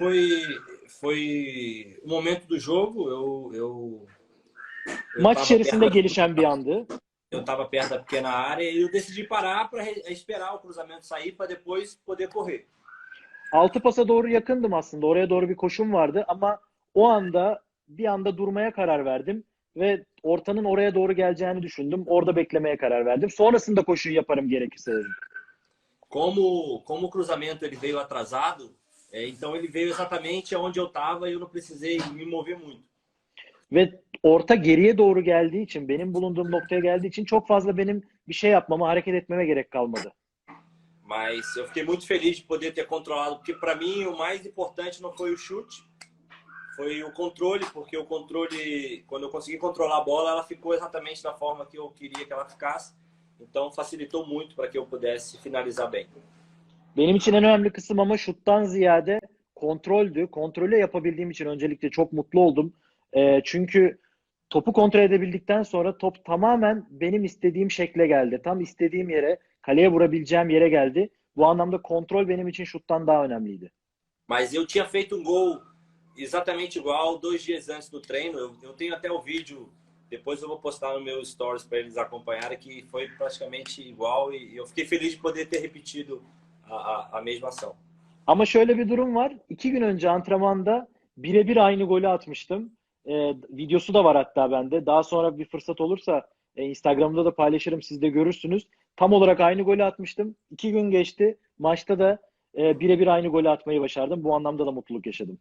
foi, foi o momento do jogo. Eu, eu, eu Maç içerisinde perto- gelişen bir andı. Eu estava perto da pequena área e eu decidi parar para esperar o cruzamento sair para depois poder correr. Altı pasa doğru yakındım aslında. Oraya doğru bir koşum vardı ama o anda bir anda durmaya karar verdim ve ortanın oraya doğru geleceğini düşündüm. Orada beklemeye karar verdim. Sonrasında koşuyu yaparım gerekirse dedim. Como, como o cruzamento ele veio atrasado, é, então ele veio exatamente onde eu estava e eu não precisei me mover muito. Ve orta geriye doğru geldiği için, benim bulunduğum noktaya geldiği için çok fazla benim bir şey yapmama, hareket etmeme gerek kalmadı. Mas eu fiquei muito feliz de poder ter controlado, porque para mim o mais importante não foi o chute, foi o controle, porque o controle, quando eu consegui controlar a bola, ela ficou exatamente da forma que eu queria que ela ficasse. Então facilitou muito para que eu pudesse finalizar bem. Benim için en önemli kısım ama şuttan ziyade kontroldü. Kontrolü yapabildiğim için öncelikle çok mutlu oldum. Ee, çünkü topu kontrol edebildikten sonra top tamamen benim istediğim şekle geldi. Tam istediğim yere, kaleye vurabileceğim yere geldi. Bu anlamda kontrol benim için şuttan daha önemliydi. Mas eu tinha feito um gol exatamente igual dois dias antes do treino. Eu, eu tenho até o vídeo, depois eu vou postar no meu stories para eles acompanharem, que foi praticamente igual e eu fiquei feliz de poder ter repetido a, a, a mesma ação. Ama şöyle bir durum var. İki gün önce antrenmanda birebir aynı golü atmıştım. Ee, videosu da var hatta bende. Daha sonra bir fırsat olursa e, Instagram'da da paylaşırım. Siz de görürsünüz. Tam olarak aynı golü atmıştım. İki gün geçti. Maçta da e, birebir aynı golü atmayı başardım. Bu anlamda da mutluluk yaşadım.